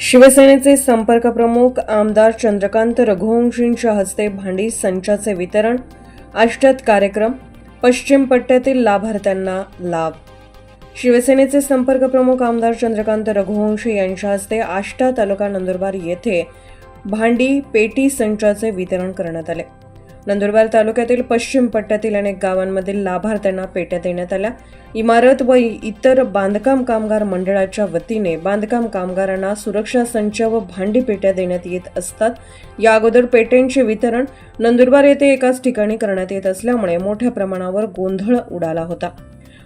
शिवसेनेचे संपर्क प्रमुख आमदार चंद्रकांत रघुवंशींच्या हस्ते भांडी संचाचे वितरण आष्टात कार्यक्रम पश्चिम पट्ट्यातील लाभार्थ्यांना लाभ. शिवसेनेचे संपर्क प्रमुख आमदार चंद्रकांत रघुवंशी यांच्या हस्ते आष्टा तालुका नंदुरबार येथे भांडी पेटी संचाचे वितरण करण्यात आले. नंदुरबार तालुक्यातील पश्चिम पट्ट्यातील अनेक गावांमधील लाभार्थ्यांना पेट्या देण्यात आल्या. इमारत व इतर बांधकाम कामगार मंडळाच्या वतीने बांधकाम कामगारांना सुरक्षा संच व भांडी पेट्या देण्यात येत असतात. या अगोदर पेट्यांचे वितरण नंदुरबार येथे एकाच ठिकाणी करण्यात येत असल्यामुळे मोठ्या प्रमाणावर गोंधळ उडाला होता.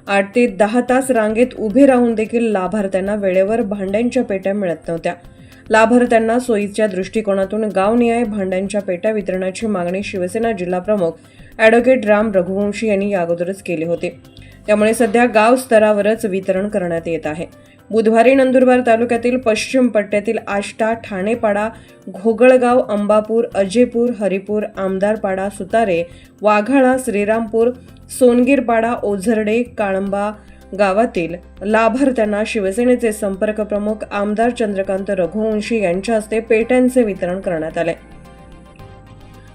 आठ ते दहा तास रांगेत उभे राहून देखील लाभार्थ्यांना वेळेवर भांड्यांच्या पेट्या मिळत नव्हत्या. लाभार्थ्यांना सोयीच्या दृष्टिकोनातून गावनिहाय भांड्यांच्या पेट्या वितरणाची मागणी शिवसेना जिल्हा प्रमुख ॲडव्होकेट राम रघुवंशी यांनी अगोदरच केली होती. त्यामुळे सध्या गाव स्तरावरच वितरण करण्यात येत आहे. बुधवारी नंदुरबार तालुक्यातील पश्चिम पट्ट्यातील आष्टा ठाणेपाडा घोगळगाव अंबापूर अजेपूर हरिपूर आमदारपाडा सुतारे वाघाळा श्रीरामपूर सोनगीरपाडा ओझरडे काळंबा गावातील लाभार्थ्यांना शिवसेनेचे संपर्क प्रमुख आमदार चंद्रकांत रघुवंशी यांच्या हस्ते पेट्यांचे वितरण करण्यात आले.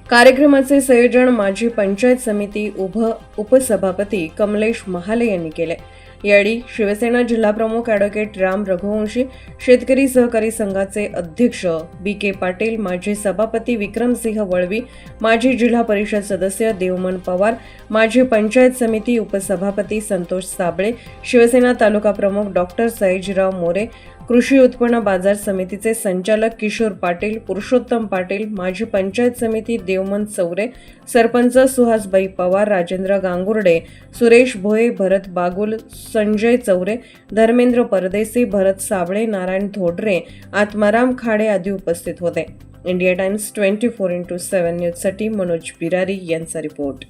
कार्यक्रमाचे संयोजन माजी पंचायत समिती उभ उपसभापती कमलेश महाले यांनी केले. यावेळी शिवसेना जिल्हा प्रमुख ॲडव्होकेट राम रघुवंशी शेतकरी सहकारी संघाचे अध्यक्ष बी के पाटील माजी सभापती विक्रमसिंह वळवी माजी जिल्हा परिषद सदस्य देवमन पवार माजी पंचायत समिती उपसभापती संतोष साबळे शिवसेना तालुका प्रमुख डॉक्टर सयाजीराव मोरे कृषी उत्पन्न बाजार समितीचे संचालक किशोर पाटील पुरुषोत्तम पाटील माजी पंचायत समिती देवमन चौरे सरपंच सुहासबाई पवार राजेंद्र गांगुर्डे सुरेश भोये भरत बागुल संजय चौरे धर्मेंद्र परदेसी भरत साबळे नारायण धोडरे आत्माराम खाडे आदी उपस्थित होते. India Times twenty four into seven न्यूजसाठी मनोज बिरारी यांचा रिपोर्ट.